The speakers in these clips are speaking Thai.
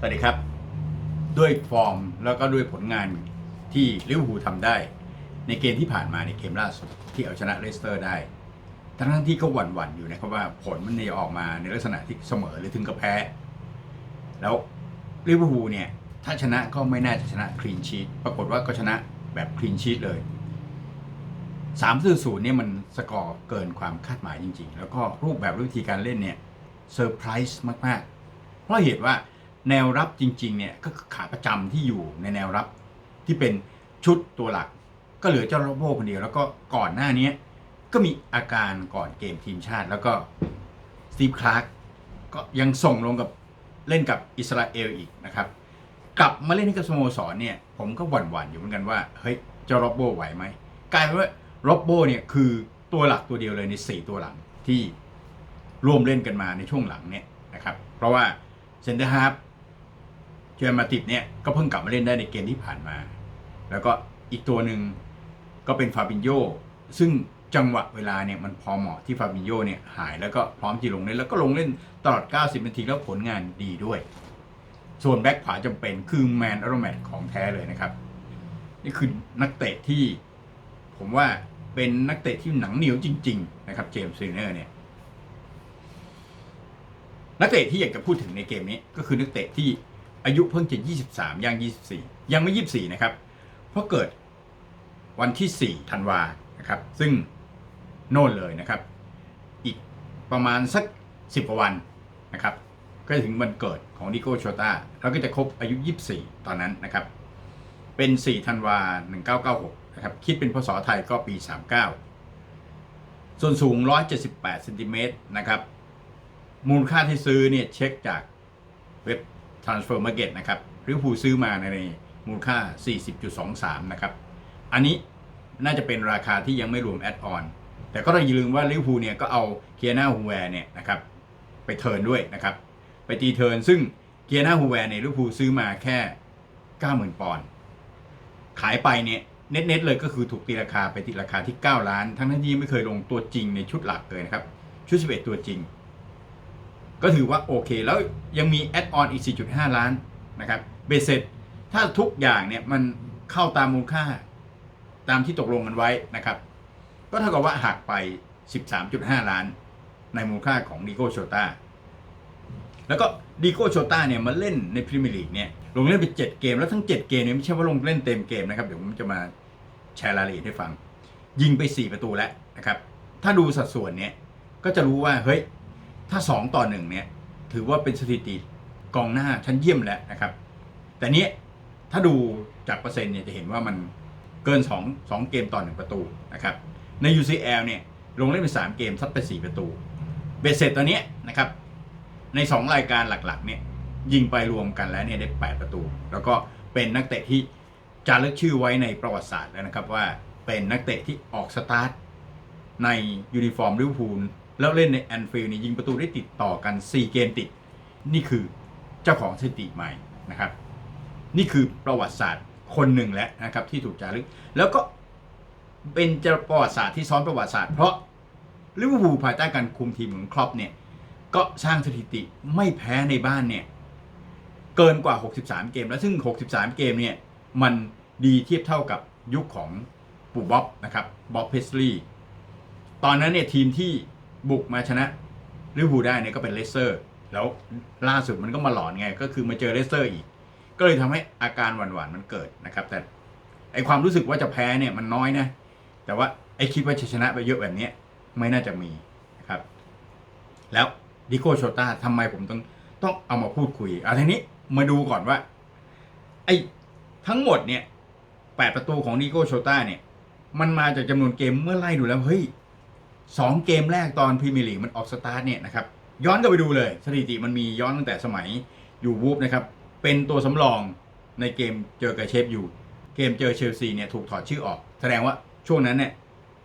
สวัสดีครับ ด้วยฟอร์มแล้วก็ด้วยผลงานที่ลิเวอร์พูลทำได้ ในเกมที่ผ่านมาในเกมล่าสุดที่เอาชนะเลสเตอร์ได้ ทั้งที่ก็หวั่นๆอยู่นะครับว่าผลมันจะออกมาในลักษณะที่เสมอหรือถึงกับแพ้ แล้วลิเวอร์พูลเนี่ยถ้าชนะก็ไม่น่าจะชนะคลีนชีตปรากฏว่าก็ชนะแบบคลีนชีตเลย3ามศูนย์เนี่ยมันสกอร์เกินความคาดหมายจริง ๆ แล้วก็รูปแบบวิธีการเล่นเนี่ยเซอร์ไพรส์มากๆ เพราะเหตุว่า แนวรับจริงๆเนี่ยก็คือขาประจำที่อยู่ในแนวรับที่เป็นชุดตัวหลัก ก็เหลือเจ้าโรโบคนเดียว แล้วก็ก่อนหน้านี้ก็มีอาการก่อนเกมทีมชาติ แล้วก็สตีฟคลาร์กก็ยังส่งลงกับเล่นกับอิสราเอลอีกนะครับ กลับมาเล่นให้กับสโมสรเนี่ย ผมก็หวั่นๆอยู่เหมือนกันว่าเฮ้ยเจ้าโรโบไหวไหมกลายเป็นว่าโรโบเนี่ยคือตัวหลักตัวเดียวเลยใน 4 ตัวหลังที่ร่วมเล่นกันมาในช่วงหลังเนี่ยนะครับ เพราะว่าเซนเตอร์ฮาร์ฟ เจอมาติดเนี่ยก็เพิ่งกลับมาเล่นได้ในเกมที่ผ่านมา แล้วก็อีกตัวหนึ่งก็เป็นฟาบินโยซึ่งจังหวะเวลาเนี่ยมันพอเหมาะที่ฟาบินโยเนี่ยหายแล้วก็พร้อมที่ลงเล่นแล้วก็ลงเล่นตลอด 90 นาทีแล้วผลงานดีด้วย ส่วนแบ็คขวาจำเป็นคือแมนอโรแมตของแท้เลยนะครับ นี่คือนักเตะที่ผมว่าเป็นนักเตะที่หนังเหนียวจริง ๆ นะครับเจมส์ซีเนอร์เนี่ยนักเตะที่อยากจะพูดถึงในเกมนี้ก็คือนักเตะที่ อายุเพิ่งจะ23ย่าง24 ยังไม่ 24 นะครับ เพราะเกิดวันที่ 4 ธันวานะครับ ซึ่งโน่นเลยนะครับ อีกประมาณสัก 10กว่าวันนะครับ ก็จะถึงวันเกิดของดิโก้โชตาแล้วก็จะครบอายุ 24 ตอนนั้นนะครับ เป็น 4 ธันวา 1996 นะครับ คิดเป็นพศไทยก็ปี 39 ส่วนสูง 178เซนติเมตรนะครับ มูลค่าที่ซื้อเนี่ยเช็คจากเว็บ Transfer Market นะครับลิเวอร์พูลซื้อมาในมูลค่า 40.23 นะครับ อันนี้น่าจะเป็นราคาที่ยังไม่รวมแอดออน แต่ก็ต้องอย่าลืมว่าลิเวอร์พูลเนี่ยก็เอาเกียนาฮูแวร์เนี่ยนะครับไปเทิร์นด้วยนะครับ ไปตีเทิร์นซึ่งเกียนาฮูแวร์เนี่ยลิเวอร์พูลซื้อมาแค่ 90,000 ปอนด์ขายไปเนี่ยเน็ตๆเลยก็คือถูกตีราคาไปที่ราคาที่ 9 ล้าน ทั้งที่ไม่เคยลงตัวจริงในชุดหลักเลยนะครับ ชุด 11 ตัวจริง ก็ถือว่าโอเค แล้วยังมีแอดออนอีก 4.5 ล้านนะครับเบสเสร็จถ้าทุกอย่างเนี่ยมันเข้าตามมูลค่าตามที่ตกลงกันไว้นะครับ ก็เท่ากับว่าหักไป 13.5 ล้าน ในมูลค่าของดิโก้โชตาแล้วก็ดิโก้โชตาเนี่ยมาเล่นในพรีเมียร์ลีกเนี่ยลงเล่นไป 7 เกมแล้วทั้ง 7 เกมเนี่ยไม่ใช่ว่าลงเล่นเต็มเกมนะครับ เดี๋ยวผมจะมาแชร์รายละเอียดให้ฟัง ยิงไป 4 ประตูแล้วนะครับ ถ้าดูสัดส่วนเนี่ยก็จะรู้ว่าเฮ้ย ถ้า 2 ต่อ 1 เนี่ย ถือว่าเป็นสถิติกองหน้าชั้นเยี่ยมแล้วนะครับ แต่นี้ถ้าดูจากเปอร์เซ็นต์เนี่ยจะเห็นว่ามันเกิน 2 2 เกมต่อ 1 ประตูนะครับ ใน UCL เนี่ยลงเล่นไป3เกมซัดไป 4 ประตู เบสเสร็จตอนนี้นะครับ ใน 2 รายการหลักๆ เนี่ยยิงไปรวมกันแล้วเนี่ยได้ 8 ประตู แล้วก็เป็นนักเตะที่จารึกชื่อไว้ในประวัติศาสตร์แล้วนะครับว่าเป็นนักเตะที่ออกสตาร์ทในยูนิฟอร์มลิเวอร์พูล แล้วเล่นในแอนฟิลด์เนี่ยยิงประตูได้ติดต่อกัน 4 เกมติด นี่คือเจ้าของสถิติใหม่นะครับ นี่คือประวัติศาสตร์คนหนึ่งแล้วนะครับที่ถูกจารึก แล้วก็เป็นจะประวัติศาสตร์ที่ซ้อนประวัติศาสตร์เพราะลิเวอร์พูลภายใต้การคุมทีมของครอปเนี่ยก็สร้างสถิติไม่แพ้ในบ้านเนี่ยเกินกว่า 63 เกม แล้วซึ่ง 63 เกมเนี่ยมันดีเทียบเท่ากับยุคของปู่บ๊อบนะครับบ๊อบเพสลีย์ตอนนั้นเนี่ยทีมที่ บุกมาชนะลิเวอร์พูลได้เนี่ยก็เป็นเลสเตอร์ แล้วล่าสุดมันก็มาหลอนไง ก็คือมาเจอเลสเตอร์อีก ก็เลยทำให้อาการหวานๆมันเกิดนะครับ แต่ไอความรู้สึกว่าจะแพ้เนี่ยมันน้อยนะ แต่ว่าไอคิดว่าจะชนะไปเยอะแบบนี้ไม่น่าจะมีนะครับ แล้วดิโก้โชต้าทำไมผมต้องต้องเอามาพูดคุยเอะทีนี้มาดูก่อนว่า ไอ้ทั้งหมดเนี่ยแปดประตูของดิโก้โชต้าเนี่ย มันมาจากจำนวนเกมเมื่อไล่ดูแล้ว เฮ้ย สองเกมแรกตอนพรีเมียร์ลีกมันออกสตาร์ทเนี่ยนะครับย้อนกลับไปดูเลย สถิติมันมีย้อนตั้งแต่สมัยอยู่วูฟนะครับเป็นตัวสำรองในเกมเจอกับเชฟอยู่ เกมเจอเชลซีเนี่ยถูกถอดชื่อออก แสดงว่าช่วงนั้นเนี่ย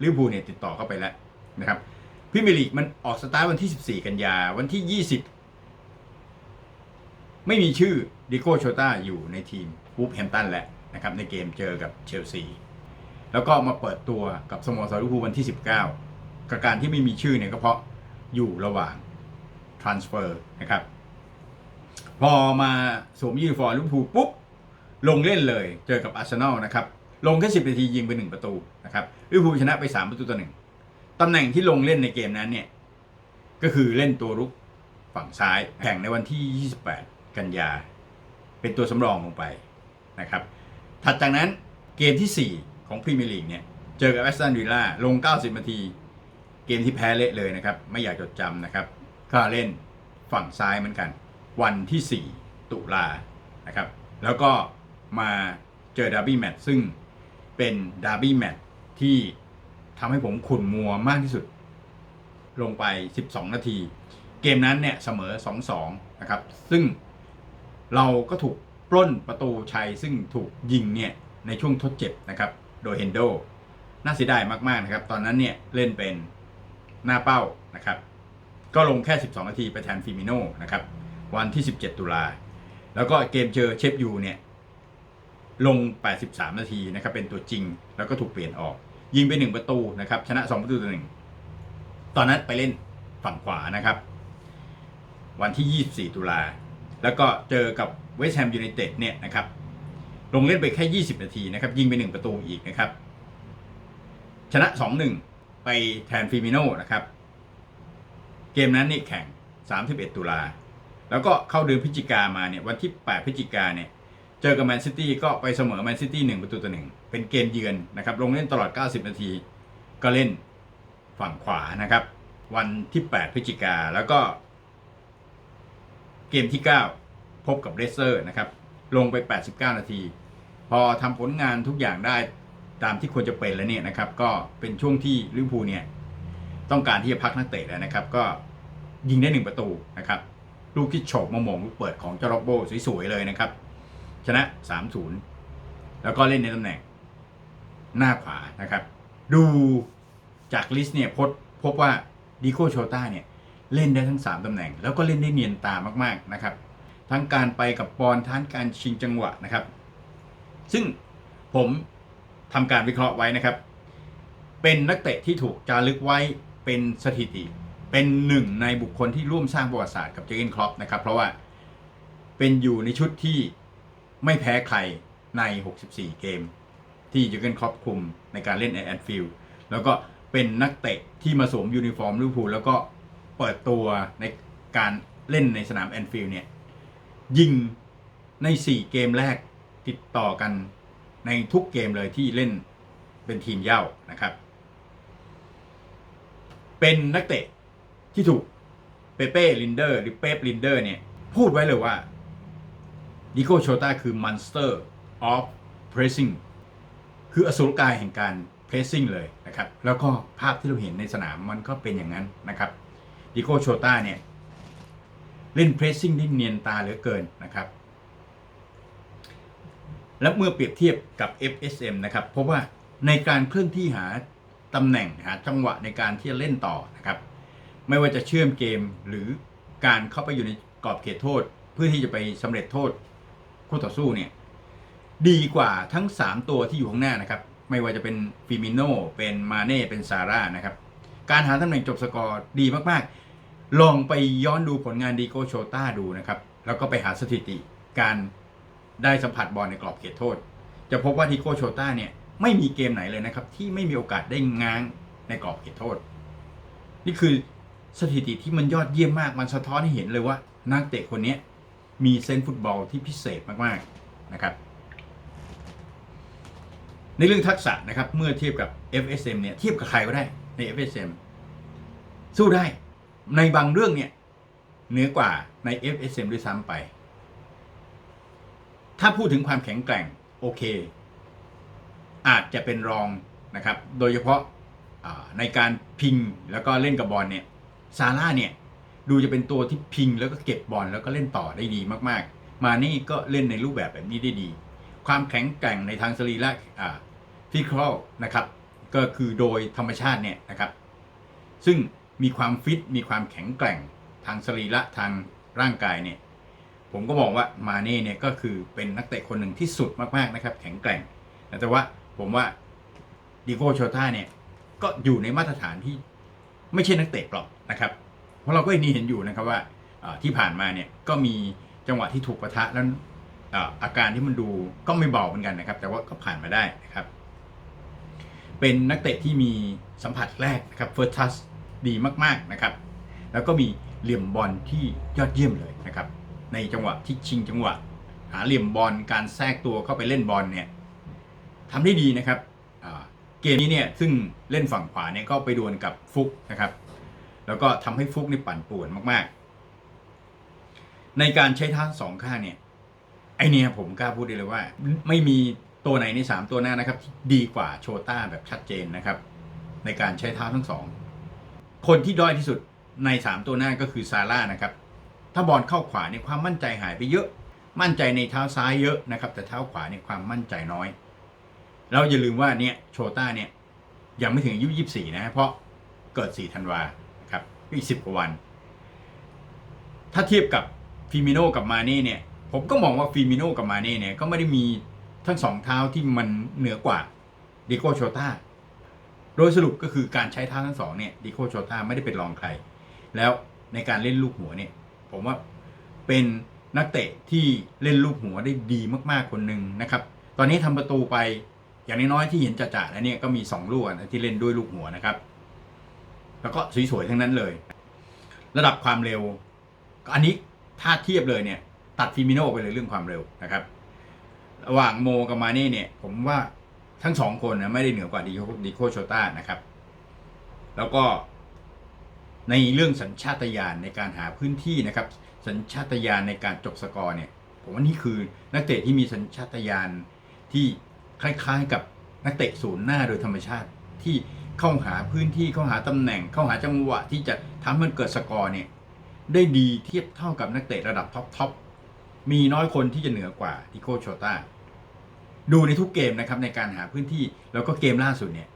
ลิเวอร์พูลเนี่ยติดต่อเข้าไปแล้วนะครับพรีเมียร์ลีกมันออกสตาร์ทวันที่ 14 กันยาวันที่ 20 ไม่มีชื่อดิโก้โชต้าอยู่ในทีมวูฟแฮมตันแล้วนะครับในเกมเจอกับเชลซีแล้วก็มาเปิดตัวกับสโมสรลิเวอร์พูลวันที่ 19 กับการที่ไม่มีชื่อเนี่ยก็เพราะอยู่ระหว่าง transfer นะครับ พอมาสวมยูนิฟอร์มลิเวอร์พูลปุ๊บ ลงเล่นเลยเจอกับอาร์เซนอลนะครับ ลงแค่10นาทียิงไป1ประตูนะครับลิเวอร์พูลชนะไป3ประตูต่อหนึ่งตำแหน่งที่ลงเล่นในเกมนั้นเนี่ย ก็คือเล่นตัวรุกฝั่งซ้ายแข่งในวันที่ 28 กันยา เป็นตัวสำรองลงไปนะครับ ถัดจากนั้นเกมที่ 4 ของพรีเมียร์ลีกเนี่ย เจอกับแอสตันวิลล่าลง 90นาที เกมที่แพ้เละเลยนะครับ ไม่อยากจดจำนะครับก็เล่นฝั่งซ้ายเหมือนกัน วันที่ 4 ตุลานะครับ แล้วก็มาเจอดาร์บี้แมตช์ซึ่งเป็นดาร์บี้แมตช์ที่ทำให้ผมขุ่นมัวมากที่สุด ลงไป 12 นาที เกมนั้นเนี่ยเสมอ 2-2 นะครับ ซึ่งเราก็ถูกปล้นประตูชัย ซึ่งถูกยิงเนี่ยในช่วงทดเจ็บนะครับ โดยเฮนโดน่าเสียดายมาก ๆ นะครับ ตอนนั้นเนี่ยเล่นเป็น หน้าเป้านะครับ ก็ลงแค่ 12 นาทีไปแทนฟิมิโนนะครับ วันที่ 17 ตุลา แล้วก็เกมเจอเชฟยูเนี่ย ลง 83 นาทีนะครับ เป็นตัวจริงแล้วก็ถูกเปลี่ยนออก ยิงไป 1 ประตูนะครับ ชนะ 2 ประตูต่อหนึ่งตอนนั้นไปเล่นฝั่งขวานะครับ วันที่ 24 ตุลา แล้วก็เจอกับเวสต์แฮมยูไนเต็ดเนี่ยนะครับ ลงเล่นไปแค่ 20 นาทีนะครับ ยิงไป 1 ประตูอีกนะครับ ชนะ 2-1 ไปแทนฟิมิโนนะครับ เกมนั้นนี่แข่ง 31 ตุลา แล้วก็เข้าเดือนพฤศจิกามาเนี่ยวันที่ 8 พฤศจิกาเนี่ยเจอกับแมนซิตี้ก็ไปเสมอแมนซิตี้1ประตูต่อหนึ่งเป็นเกมเยือนนะครับลงเล่นตลอด 90 นาที ก็เล่นฝั่งขวานะครับ วันที่ 8 พฤศจิกาแล้วก็ เกมที่ 9 พบกับเรสเซอร์นะครับ ลงไป 89 นาที พอทำผลงานทุกอย่างได้ ตามที่ควรจะเป็นแล้วเนี่ยนะครับ ก็เป็นช่วงที่ลิเวอร์พูลเนี่ยต้องการที่จะพักนักเตะแล้วนะครับ ก็ยิงได้หนึ่งประตูนะครับ ลูกที่โฉบมามงลูกเปิดของเจ้ารอบโบสวยๆเลยนะครับ ชนะ 3-0 แล้วก็เล่นในตำแหน่งหน้าขวานะครับ ดูจากลิสต์เนี่ยพบพบว่าดิโกโชต้าเนี่ยเล่นได้ทั้ง 3ตำแหน่ง แล้วก็เล่นได้เนียนตามากๆนะครับ ทั้งการไปกับบอลทั้งการชิงจังหวะนะครับ ซึ่งผม ทำการวิเคราะห์ไว้นะครับ เป็นนักเตะที่ถูกจารึกไว้เป็นสถิติ เป็นหนึ่งในบุคคลที่ร่วมสร้างประวัติศาสตร์กับเจอร์เกนคล็อปนะครับ เพราะว่าเป็นอยู่ในชุดที่ไม่แพ้ใครใน 64 เกม ที่เจอร์เกนคล็อปคุมในการเล่นในแอนฟิลด์แล้วก็เป็นนักเตะที่มาสวมยูนิฟอร์มลิเวอร์พูลแล้วก็เปิดตัวในการเล่นในสนามแอนฟิลด์เนี่ยยิงใน 4 เกมแรกติดต่อกัน ในทุกเกมเลยที่เล่นเป็นทีมเย่านะครับ เป็นนักเตะที่ถูกเปเป้ลินเดอร์หรือเป๊ปลินเดอร์เนี่ย พูดไว้เลยว่าดิโกโชต้าคือ Monster of Pressing คืออสุรกายแห่งการ Pressing เลยนะครับ แล้วก็ภาพที่เราเห็นในสนามมันก็เป็นอย่างนั้นนะครับดิโกโชต้าเนี่ย เล่น Pressing ได้เนียนตาเหลือเกินนะครับ และเมื่อเปรียบเทียบกับ FSM นะครับพบว่าในการเคลื่อนที่หาตำแหน่งหาจังหวะในการที่จะเล่นต่อนะครับ ไม่ว่าจะเชื่อมเกมหรือการเข้าไปอยู่ในกรอบเขตโทษ เพื่อที่จะไปสำเร็จโทษคู่ต่อสู้เนี่ยดีกว่าทั้ง 3 ตัวที่อยู่ข้างหน้านะครับ ไม่ว่าจะเป็นฟิมิโนเป็นมาเน่เป็นซาร่านะครับการหาตำแหน่งจบสกอร์ดีมากๆ ลองไปย้อนดูผลงานดีโกโชต้าดูนะครับ แล้วก็ไปหาสถิติการ ได้สัมผัสบอลในกรอบเขตโทษ จะพบว่าดีโกโชต้าเนี่ยไม่มีเกมไหนเลยนะครับ ที่ไม่มีโอกาสได้ง้างในกรอบเขตโทษ นี่คือสถิติที่มันยอดเยี่ยมมากมันสะท้อนให้เห็นเลยว่า นักเตะคนนี้มีเซนฟุตบอลที่พิเศษมากๆนะครับ ในเรื่องทักษะนะครับ เมื่อเทียบกับ FSM เนี่ยเทียบกับใครก็ได้ใน FSM สู้ได้ในบางเรื่องเนี่ยเหนือกว่าใน FSM ด้วยซ้ำไป ถ้าพูดถึงความแข็งแกร่งโอเค อาจจะเป็นรองนะครับ โดยเฉพาะในการพิงแล้วก็เล่นกับบอลเนี่ยซาร่าเนี่ยดูจะเป็นตัวที่พิงแล้วก็เก็บบอลแล้วก็เล่นต่อได้ดีมากๆ มานี่ก็เล่นในรูปแบบแบบนี้ได้ดี ความแข็งแกร่งในทางสรีระอ่าฟิสิกอลนะครับก็คือโดยธรรมชาติเนี่ยนะครับ ซึ่งมีความฟิตมีความแข็งแกร่งทางสรีระทางร่างกายเนี่ย ผมก็มองว่ามาเน่เนี่ยก็คือเป็นนักเตะคนหนึ่งที่สุดมากๆนะครับ แข็งแกร่ง แต่ว่าผมว่าดิโก้โชต้าเนี่ยก็อยู่ในมาตรฐานที่ไม่ใช่นักเตะหรอกนะครับ เพราะเราก็นี่เห็นอยู่นะครับว่าที่ผ่านมาเนี่ยก็มีจังหวะที่ถูกประทะแล้วเอ่ออาการที่มันดูก็ไม่เบาเหมือนกันนะครับ แต่ว่าก็ผ่านมาได้นะครับ เป็นนักเตะที่มีสัมผัสแรกนะครับเฟิร์สทัสดีมากๆนะครับ แล้วก็มีเหลี่ยมบอลที่ยอดเยี่ยมเลยนะครับ ในจังหวะที่ชิงจังหวะ หาเหลี่ยมบอลการแทรกตัวเข้าไปเล่นบอลเนี่ยทำได้ดีนะครับเกมนี้เนี่ยซึ่งเล่นฝั่งขวาเนี่ยก็ไปดวลกับฟุกนะครับ แล้วก็ทำให้ฟุกนี่ปั่นป่วนมากๆ ในการใช้เท้าสองข้างเนี่ยไอเนี่ยผมกล้าพูดได้เลยว่า ไม่มีตัวไหนในสามตัวหน้านะครับ ดีกว่าโชต้าแบบชัดเจนนะครับ ในการใช้เท้าทั้งสองคนที่ด้อยที่สุดในสามตัวหน้าก็คือซาร่านะครับ ถ้าบอลเข้าขวาเนี่ยความมั่นใจหายไปเยอะ มั่นใจในเท้าซ้ายเยอะนะครับ แต่เท้าขวาเนี่ยความมั่นใจน้อยแล้วอย่าลืมว่าเนี่ยโชต้าเนี่ยยังไม่ถึงอายุ24 นะเพราะเกิด 4 ธันวาครับอีก 10 กว่าวัน ถ้าเทียบกับฟิมิโนกับมาเน่เนี่ย ผมก็มองว่าฟิมิโนกับมาเน่เนี่ยก็ไม่ได้มีทั้งสองเท้าที่มันเหนือกว่าดิโกโชต้าโดยสรุปก็คือการใช้เท้าทั้งสองเนี่ยดิโกโชต้าไม่ได้เป็นรองใคร แล้วในการเล่นลูกหัวเนี่ย ผมว่าเป็นนักเตะที่เล่นลูกหัวได้ดีมากๆคนหนึ่งนะครับ ตอนนี้ทำประตูไปอย่างน้อยๆที่เห็นจ่าๆแล้วเนี่ยก็มี 2 ลูกนะที่เล่นด้วยลูกหัวนะครับ แล้วก็สวยๆทั้งนั้นเลย ระดับความเร็ว อันนี้ถ้าเทียบเลยเนี่ย ตัดฟิมิโนไปเลยเรื่องความเร็วนะครับ ระหว่างโมกับมาเน่เนี่ย ผมว่าทั้งสองคนนะไม่ได้เหนือกว่าดิโคโชต้านะครับ แล้วก็ ในเรื่องสัญชาตญาณในการหาพื้นที่นะครับ สัญชาตญาณในการจบสกอร์เนี่ยผมว่านี่คือนักเตะที่มีสัญชาตญาณที่คล้ายๆกับนักเตะศูนย์หน้าโดยธรรมชาติที่เข้าหาพื้นที่เข้าหาตำแหน่ง เข้าหาจังหวะที่จะทำให้มันเกิดสกอร์เนี่ยได้ดีเทียบเท่ากับนักเตะระดับท็อปทอปมีน้อยคนที่จะเหนือกว่าดิโกโชต้าดูในทุกเกมนะครับในการหาพื้นที่แล้วก็เกมล่าสุดเนี่ย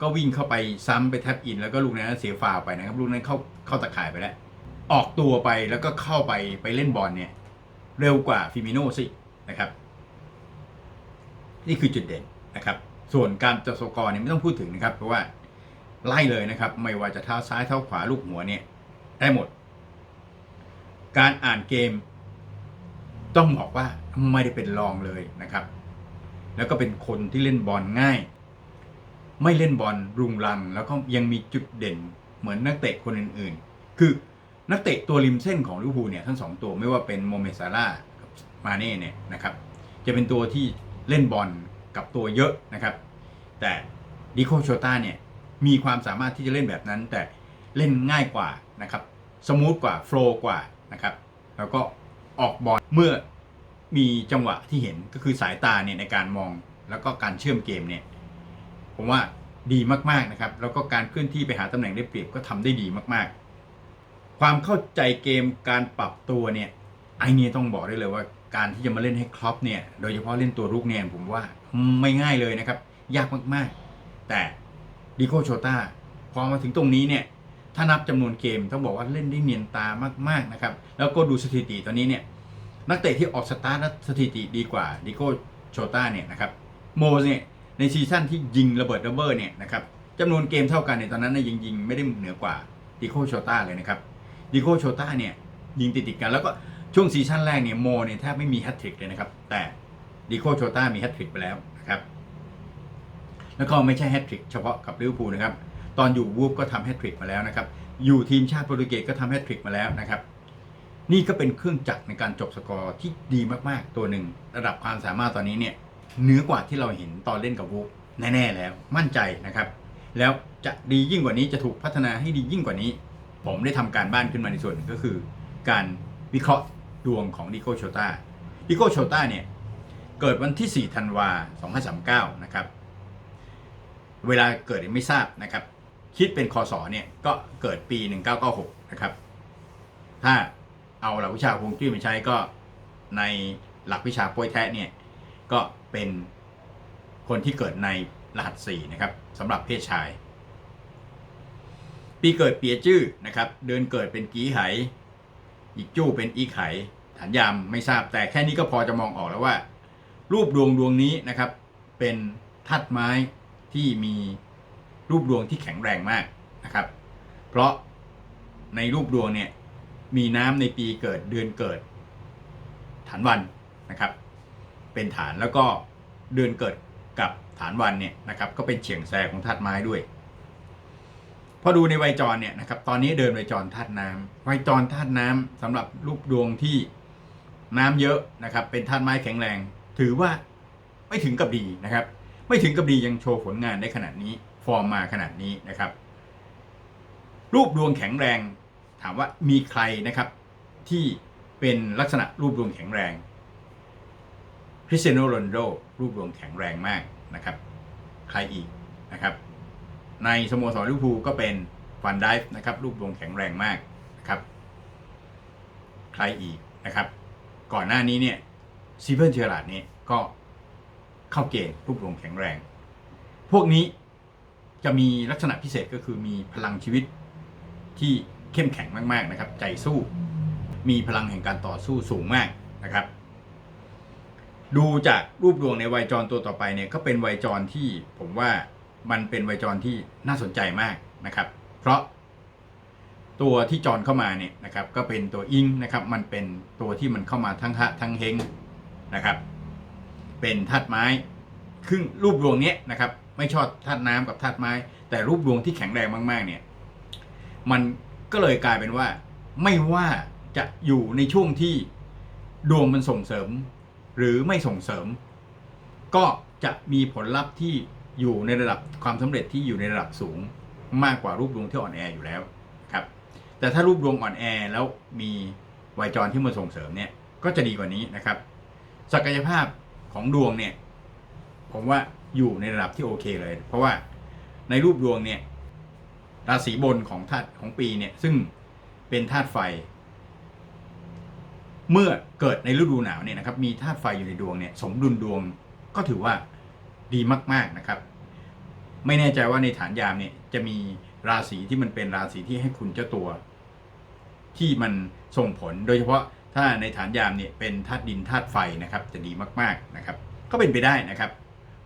ก็วิ่งเข้าไปซ้ำไปแท็บอิน แล้วก็ลูกนั้นเสียฟาวไปนะครับ ลูกนั้นเข้าเข้าตะข่ายไปแล้ว ออกตัวไปแล้วก็เข้าไปไปเล่นบอลเนี่ย เร็วกว่าฟิมิโน่สินะครับ นี่คือจุดเด่นนะครับ ส่วนการจบสกอร์เนี่ยไม่ต้องพูดถึงนะครับ เพราะว่าไล่เลยนะครับ ไม่ว่าจะเท้าซ้ายเท้าขวาลูกหัวเนี่ย ได้หมด การอ่านเกม ต้องบอกว่าไม่ได้เป็นรองเลยนะครับ แล้วก็เป็นคนที่เล่นบอลง่าย ไม่เล่นบอลรุงรัง แล้วก็ยังมีจุดเด่นเหมือนนักเตะคนอื่นๆ คือนักเตะตัวริมเส้นของลิเวอร์พูลเนี่ยทั้งสองตัวไม่ว่าเป็นโมเมซาร่ากับมาเน่เนี่ยนะครับจะเป็นตัวที่เล่นบอลกับตัวเยอะนะครับ แต่ดิโคโชต้าเนี่ยมีความสามารถที่จะเล่นแบบนั้น แต่เล่นง่ายกว่านะครับสมูทกว่าโฟล์กว่านะครับแล้วก็ออกบอลเมื่อมีจังหวะที่เห็นก็คือสายตาเนี่ยในการมองแล้วก็การเชื่อมเกมเนี่ย ผมว่าดีมากๆนะครับ แล้วก็การเคลื่อนที่ไปหาตำแหน่งได้เปรียบก็ทำได้ดีมากๆ ความเข้าใจเกมการปรับตัวเนี่ยไอเนี่ยต้องบอกได้เลยว่าการที่จะมาเล่นให้ครอปเนี่ยโดยเฉพาะเล่นตัวรุกเนี่ยผมว่าไม่ง่ายเลยนะครับ ยากมากๆ แต่ดิโคโชต้าพอมาถึงตรงนี้เนี่ยถ้านับจำนวนเกมต้องบอกว่าเล่นได้เนียนตามากๆนะครับ แล้วก็ดูสถิติตอนนี้เนี่ยนักเตะที่ออกสตาร์ทสถิติดีกว่าดิโกโชต้าเนี่ยนะครับโมเนี่ย ในซีซั่นที่ยิงระเบิดระเบ้อเนี่ยนะครับจำนวนเกมเท่ากันในตอนนั้นนะยิงยิงไม่ได้เหนือกว่าดิโกโชต้าเลยนะครับดิโกโชต้าเนี่ยยิงติดติดกันแล้วก็ช่วงซีซั่นแรกเนี่ยโมเนี่ยแทบไม่มีแฮตทริกเลยนะครับ แต่ดิโกโชต้ามีแฮตทริกไปแล้วนะครับ แล้วก็ไม่ใช่แฮตทริกเฉพาะกับลิเวอร์พูลนะครับ ตอนอยู่วูฟก็ทำแฮตทริกมาแล้วนะครับ อยู่ทีมชาติโปรตุเกสก็ทำแฮตทริกมาแล้วนะครับ นี่ก็เป็นเครื่องจักรในการจบสกอร์ที่ดีมากๆตัวหนึ่งระดับความสามารถตอนนี้เนี่ย เหนือกว่าที่เราเห็นตอนเล่นกับวูแน่ๆแล้วมั่นใจนะครับ แล้วจะดียิ่งกว่านี้จะถูกพัฒนาให้ดียิ่งกว่านี้ ผมได้ทำการบ้านขึ้นมาในส่วนหนึ่งก็คือ การวิเคราะห์ดวงของดิโกโชต้าดิโกโชต้าเนี่ยเกิดวันที่ 4 ธันวา 2539 นะครับ เวลาเกิดยังไม่ทราบนะครับ คิดเป็นคศเนี่ยก็เกิดปี 1996 นะครับ ถ้าเอาหลักวิชาฮวงจุ้ยมาใช้ก็ในหลักวิชาโป้ยแท้เนี่ยก็ เป็นคนที่เกิดในรหัส4นะครับสำหรับเพศชาย ปีเกิดเปียจื้อนะครับเดือนเกิดเป็นกีไหอีกจู้เป็นอีไขฐานยามไม่ทราบแต่แค่นี้ก็พอจะมองออกแล้วว่า รูปดวงดวงนี้นะครับ เป็นธาตุไม้ที่มีรูปดวงที่แข็งแรงมากนะครับ เพราะในรูปดวงเนี่ยมีน้ำในปีเกิดเดือนเกิดฐานวันนะครับ เป็นฐานแล้วก็เดือนเกิดกับฐานวันเนี่ยนะครับก็เป็นเฉียงแซของธาตุไม้ด้วย พอดูในไวจรเนี่ยนะครับตอนนี้เดินไวจรธาตุน้ำไวจรธาตุน้ำสำหรับรูปดวงที่น้ำเยอะนะครับเป็นธาตุไม้แข็งแรง ถือว่าไม่ถึงกับดีนะครับ ไม่ถึงกับดียังโชว์ผลงานได้ขนาดนี้ฟอร์มมาขนาดนี้นะครับ รูปดวงแข็งแรง ถามว่ามีใครนะครับที่เป็นลักษณะรูปดวงแข็งแรง คริสเตียโนโรนโดรูปดวงแข็งแรงมากนะครับ ใครอีกนะครับ ในสโมสรลิเวอร์พูลก็เป็นฟันไดฟ์นะครับรูปดวงแข็งแรงมากนะครับ ใครอีกนะครับ ก่อนหน้านี้เนี่ยซีเ e นเชอร์ลาดเนี่ยก็เข้าเกณฑ์รูปดวงแข็งแรง พวกนี้จะมีลักษณะพิเศษก็คือมีพลังชีวิตที่เข้มแข็งมากๆนะครับ ใจสู้ มีพลังแห่งการต่อสู้สูงมากนะครับ ดูจากรูปดวงในวัยจรตัวต่อไปเนี่ยก็เป็นวัยจรที่ผมว่ามันเป็นวัยจรที่น่าสนใจมากนะครับ เพราะตัวที่จรเข้ามาเนี่ยนะครับก็เป็นตัวอิงนะครับ มันเป็นตัวที่มันเข้ามาทั้งฮะทั้งเฮงนะครับ เป็นธาตุไม้ครึ่งรูปดวงเนี้ยนะครับ ไม่ชอบธาตุน้ำกับธาตุไม้ แต่รูปดวงที่แข็งแรงมาก ๆ เนี่ย มันก็เลยกลายเป็นว่า ไม่ว่าจะอยู่ในช่วงที่ดวงมันส่งเสริม หรือไม่ส่งเสริม ก็จะมีผลลัพธ์ที่อยู่ในระดับความสำเร็จที่อยู่ในระดับสูงมากกว่ารูปดวงที่อ่อนแออยู่แล้วครับ แต่ถ้ารูปดวงอ่อนแอแล้วมีวัยจรที่มาส่งเสริมเนี่ยก็จะดีกว่านี้นะครับ ศักยภาพของดวงเนี่ยผมว่าอยู่ในระดับที่โอเคเลย เพราะว่าในรูปดวงเนี่ยราศีบนของธาตุของปีเนี่ยซึ่งเป็นธาตุไฟ เมื่อเกิดในฤดูหนาวเนี่ยนะครับมีธาตุไฟอยู่ในดวงเนี่ยสมดุลดวงก็ถือว่าดีมาก ๆนะครับ ไม่แน่ใจว่าในฐานยามเนี่ยจะมีราศีที่มันเป็นราศีที่ให้คุณเจ้าตัว ที่มันส่งผลโดยเฉพาะถ้าในฐานยามเนี่ยเป็นธาตุดินธาตุไฟนะครับ จะดีมากๆนะครับ ก็เป็นไปได้นะครับ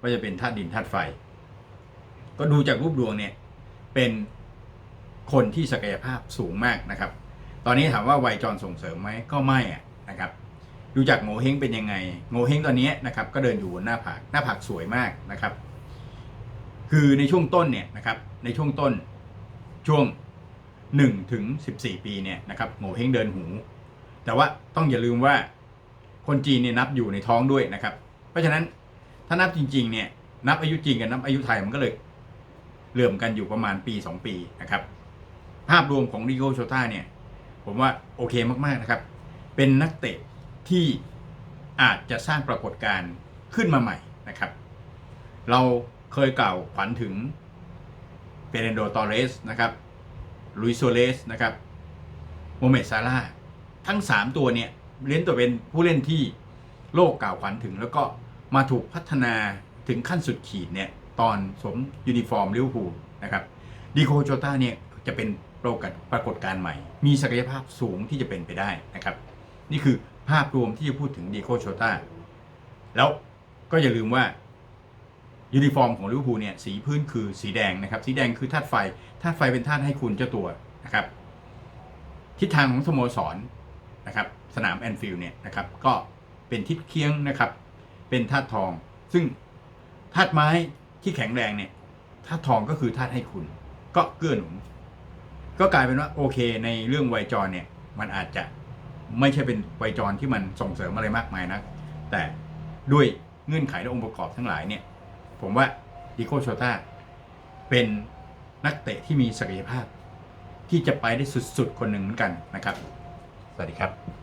ว่าจะเป็นธาตุดินธาตุไฟ ก็ดูจากรูปดวงเนี่ยเป็นคนที่ศักยภาพสูงมากนะครับ ตอนนี้ถามว่าวัยจรส่งเสริมไหมก็ไม่อะ นะครับดูจากโงเฮงเป็นยังไงโงเฮงตอนนี้นะครับก็เดินอยู่บนหน้าผากหน้าผากสวยมากนะครับ คือในช่วงต้นเนี่ยนะครับในช่วงต้นช่วง1ถึง14 ปีเนี่ยนะครับโงเฮงเดินหู แต่ว่าต้องอย่าลืมว่าคนจีนเนี่ยนับอยู่ในท้องด้วยนะครับ เพราะฉะนั้นถ้านับจริงๆเนี่ยนับอายุจริงกับนับอายุไทยมันก็เลยเหลื่อมกันอยู่ประมาณปี 2 ปีนะครับ ภาพรวมของริโกโชต้าเนี่ย ผมว่าโอเคมากๆนะครับ เป็นนักเตะที่อาจจะสร้างปรากฏการณ์ขึ้นมาใหม่นะครับ เราเคยกล่าวขวัญถึงเปเรนโดตอเรสนะครับลุยโซเลสนะครับโมเมดซาร่าทั้ง 3 ตัวเนี่ยเล่นตัวเป็นผู้เล่นที่โลกกล่าวขวัญถึง แล้วก็มาถูกพัฒนาถึงขั้นสุดขีดเนี่ยตอนสวมยูนิฟอร์มลิเวอร์พูลนะครับดีโคโชต้าเนี่ยจะเป็นปรากฏปรากฏการณ์ใหม่ มีศักยภาพสูงที่จะเป็นไปได้นะครับ นี่คือภาพรวมที่จะพูดถึงดีโคโชต้าแล้วก็อย่าลืมว่ายูนิฟอร์มของลิเวอร์พูลเนี่ยสีพื้นคือสีแดงนะครับ สีแดงคือธาตุไฟธาตุไฟเป็นธาตุให้คุณเจ้าตัวนะครับ ทิศทางของสโมสรนะครับ สนามแอนฟิลด์เนี่ยนะครับ ก็เป็นทิศเคียงนะครับ เป็นธาตุทอง ซึ่งธาตุไม้ที่แข็งแรงเนี่ยธาตุทองก็คือธาตุให้คุณ ก็เกื้อหนุนก็กลายเป็นว่าโอเคในเรื่องไวจรเนี่ยมันอาจจะ ไม่ใช่เป็นไวจรที่มันส่งเสริมอะไรมากมายนะแต่ด้วยเงื่อนไขและองค์ประกอบทั้งหลายเนี่ยผมว่าดิโกโชต้าเป็นนักเตะที่มีศักยภาพ ที่จะไปได้สุดๆ คนหนึ่งเหมือนกันนะครับ สวัสดีครับ